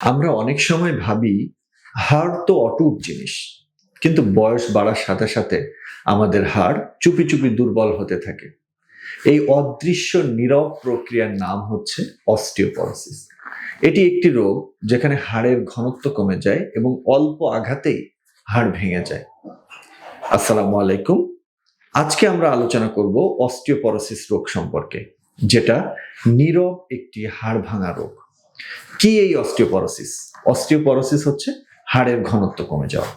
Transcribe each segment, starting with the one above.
আমরা অনেক সময় ভাবি, হাড় তো অটুট জিনিস, কিন্তু বয়স বাড়ার সাথে সাথে আমাদের হাড় চুপি চুপি দুর্বল হতে থাকে। এই অদৃশ্য নীরব প্রক্রিয়ার নাম হচ্ছে অস্টিওপরোসিস। এটি একটি রোগ যেখানে হাড়ের ঘনত্ব কমে যায় এবং অল্প আঘাতেই হাড় ভেঙে যায়। আসসালামু আলাইকুম। আজকে আমরা আলোচনা করব অস্টিওপরোসিস রোগ সম্পর্কে, যেটা নীরব একটি হাড় ভাঙা রোগ। কি এই অস্টিওপরোসিস? অস্টিওপরোসিস হচ্ছে হাড়ের ঘনত্ব কমে যাওয়া।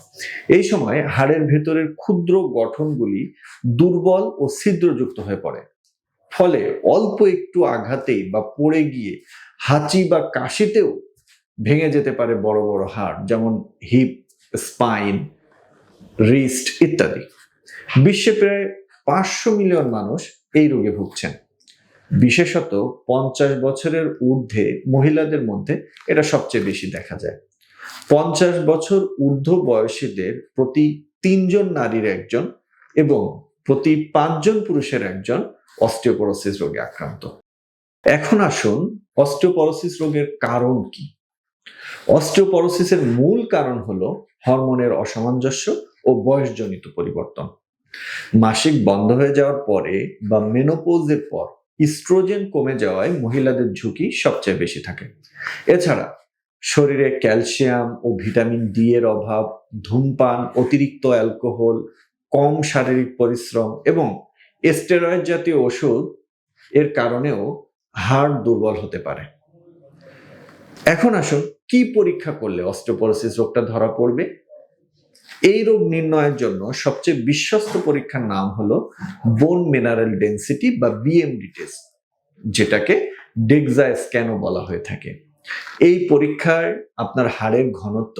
এই সময় হাড়ের ভেতরের ক্ষুদ্র গঠনগুলি দুর্বল ও ছিদ্রযুক্ত হয়ে পড়ে। ফলে অল্প একটু আঘাতেই বা পড়ে গিয়ে হাঁচি বা কাশিতেও ভেঙে যেতে পারে বড় বড় হাড়, যেমন হিপ স্পাইন রিস্ট ইত্যাদি। বিশ্বে প্রায় পাঁচশো মিলিয়ন মানুষ এই রোগে ভুগছেন। বিশেষত পঞ্চাশ বছরের ঊর্ধ্বে মহিলাদের মধ্যে এটা সবচেয়ে বেশি দেখা যায়। পঞ্চাশ বছর ঊর্ধ্ব বয়সীদের প্রতি তিনজন নারীর একজন এবং প্রতি পাঁচজন পুরুষের একজন অস্টিওপরোসিস রোগে আক্রান্ত। এখন আসুন অস্টিওপরোসিস রোগের কারণ কি? অস্টিওপরোসিসের মূল কারণ হলো হরমোনের অসামঞ্জস্য ও বয়সজনিত পরিবর্তন। মাসিক বন্ধ হয়ে যাওয়ার পরে বা মেনোপোজের পর ইস্ট্রোজেন কমে যাওয়ায় মহিলাদের ঝুঁকি সবচেয়ে বেশি থাকে। এছাড়া শরীরে ক্যালসিয়াম ও ভিটামিন ডি এর অভাব, ধূমপান, অতিরিক্ত অ্যালকোহল, কম শারীরিক পরিশ্রম এবং স্টেরয়েড জাতীয় ওষুধ এর কারণেও হাড় দুর্বল হতে পারে। এখন আসুন, কি পরীক্ষা করলে অস্টিওপোরোসিস রোগটা ধরা পড়বে? এই রোগ নির্ণয়ের জন্য সবচেয়ে বিশ্বস্ত পরীক্ষার নাম হলো বোন মিনারেল ডেন্সিটি বা বিএমডি টেস্ট, যেটাকে ডেক্সা স্ক্যানও বলা হয়ে থাকে। এই পরীক্ষায় আপনার হাড়ের ঘনত্ব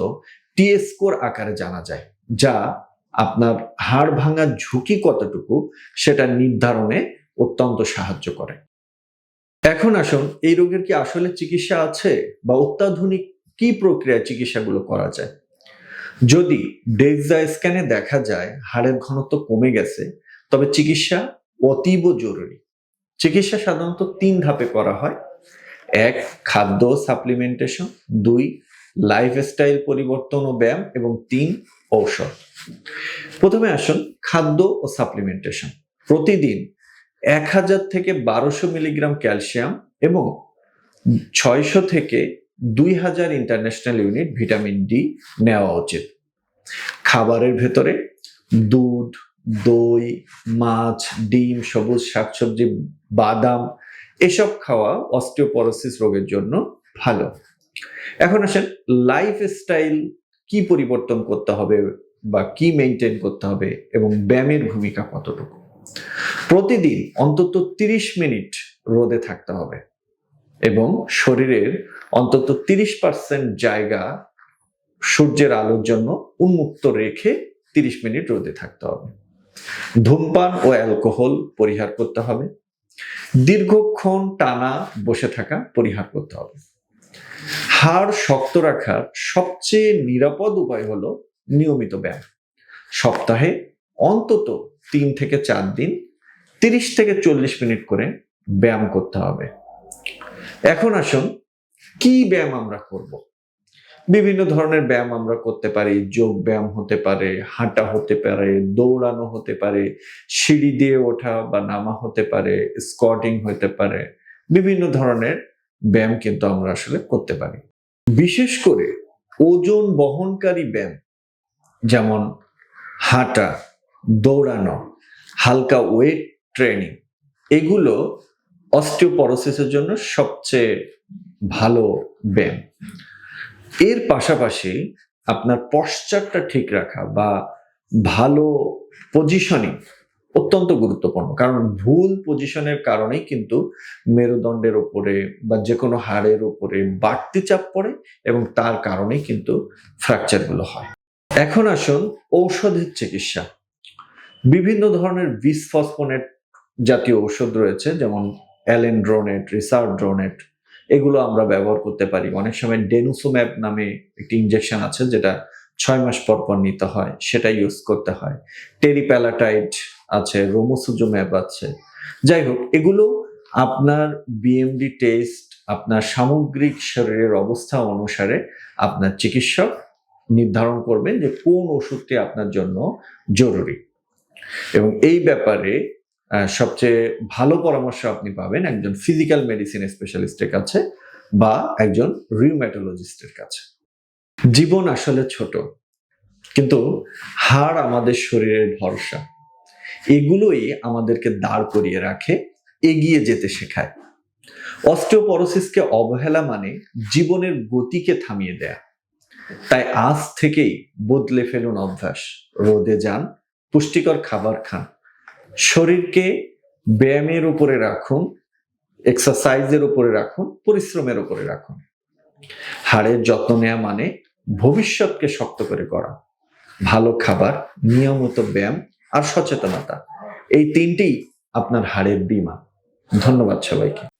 টি স্কোর আকারে জানা যায়, যা আপনার হাড় ভাঙার ঝুঁকি কতটুকু সেটা নির্ধারণে অত্যন্ত সাহায্য করে। এখন আসুন, এই রোগের কি আসলে চিকিৎসা আছে বা অত্যাধুনিক কি প্রক্রিয়ায় চিকিৎসাগুলো করা যায়? যদি ডেক্সা স্ক্যানে দেখা যায়, হাড়ের ঘনত্ব কমে গেছে, তবে চিকিৎসা অতীব জরুরি। চিকিৎসা সাধারণত তিন ধাপে করা হয়। এক, খাদ্য সাপ্লিমেন্টেশন দুই লাইফস্টাইল পরিবর্তন ও ব্যায়াম। এবং তিন, ঔষধ। প্রথমে আসুন খাদ্য ও সাপ্লিমেন্টেশন প্রতিদিন এক হাজার থেকে বারোশো মিলিগ্রাম ক্যালসিয়াম এবং ছয়শো থেকে দুই হাজার ইন্টারন্যাশনাল ইউনিট ভিটামিন ডি নেওয়া উচিত। খাবারের ভেতরে দুধ, দই, মাছ, ডিম, সবুজ শাকসবজি, বাদাম, এসব খাওয়া অস্টিওপরোসিস রোগের জন্য ভালো। এখন আসেন লাইফ স্টাইল কি পরিবর্তন করতে হবে বা কি মেনটেন করতে হবে এবং ব্যায়ামের ভূমিকা কতটুকু? প্রতিদিন অন্তত তিরিশ মিনিট রোদে থাকতে হবে। এবং শরীরের অন্তত তিরিশ পার্সেন্ট জায়গা সূর্যের আলোর জন্য উন্মুক্ত রেখে তিরিশ মিনিট রোদে থাকতে হবে। ধূমপান ও অ্যালকোহল পরিহার করতে হবে। দীর্ঘক্ষণ টানা বসে থাকা পরিহার করতে হবে। হাড় শক্ত রাখার সবচেয়ে নিরাপদ উপায় হলো নিয়মিত ব্যায়াম। সপ্তাহে অন্তত তিন থেকে চার দিন তিরিশ থেকে চল্লিশ মিনিট করে ব্যায়াম করতে হবে। এখন আসুন, কি ব্যায়াম আমরা করব? বিভিন্ন ধরনের ব্যায়াম আমরা করতে পারি, যোগ ব্যায়াম হতে পারে, হাঁটা হতে পারে, দৌড়ানো হতে পারে, সিঁড়ি দিয়ে ওঠা বা নামা হতে পারে স্কটিং হতে পারে, বিভিন্ন ধরনের ব্যায়াম কিন্তু আমরা আসলে করতে পারি। বিশেষ করে ওজন বহনকারী ব্যায়াম, যেমন হাঁটা, দৌড়ানো, হালকা ওয়েট ট্রেনিং এগুলো অস্টিওপরোসিসের জন্য সবচেয়ে ভালো ব্যায়াম। এর পাশাপাশি আপনার পশ্চারটা ঠিক রাখা বা ভালো পজিশনিং অত্যন্ত গুরুত্বপূর্ণ। কারণ ভুল পজিশনের কারণেই কিন্তু মেরুদণ্ডের উপরে বা যে কোনো হাড়ের উপরে বাড়তি চাপ পড়ে এবং তার কারণেই কিন্তু ফ্র্যাকচারগুলো হয়। এখন আসুন ঔষধের চিকিৎসা। বিভিন্ন ধরনের বিসফসফোনেট জাতীয় ঔষধ রয়েছে, যেমন অ্যালেন্ড্রোনেট রিসার্ড্রোনেট এগুলো আমরা ব্যবহার করতে পারি। অনেক সময় ডেনুসোম্যাপ নামে একটি ইনজেকশন আছে যেটা ছয় মাস পর পর নিতে হয়, সেটা ইউজ করতে হয়। টেরিপ্যালাটাইট আছে রোমোসুজোম্যাপ আছে। যাই হোক, এগুলো আপনার বিএমডি টেস্ট আপনার সামগ্রিক শরীরের অবস্থা অনুসারে আপনার চিকিৎসক নির্ধারণ করবেন যে কোন ওষুধটি আপনার জন্য জরুরি। এবং এই ব্যাপারে সবচেয়ে ভালো পরামর্শ আপনি পাবেন একজন ফিজিক্যাল মেডিসিন স্পেশালিস্টের কাছে বা একজন রিউম্যাটোলজিস্টের কাছে। জীবন আসলে ছোট, কিন্তু হাড় আমাদের শরীরের ভরসা। এগুলোই আমাদেরকে দাঁড় করিয়ে রাখে, এগিয়ে যেতে শেখায়। অস্টিওপরোসিসকে অবহেলা মানে জীবনের গতিকে থামিয়ে দেয়া। তাই আজ থেকেই বদলে ফেলুন অভ্যাস। রোদে যান, পুষ্টিকর খাবার খান। শরীরকে ব্যায়ামের উপরে রাখুন এক্সারসাইজের উপরে রাখুন, পরিশ্রমের উপরে রাখুন। হাড়ের যত্ন নেওয়া মানে ভবিষ্যৎকে শক্ত করে করা। ভালো খাবার, নিয়মিত ব্যায়াম আর সচেতনতা, এই তিনটি আপনার হাড়ের বীমা। ধন্যবাদ সবাইকে।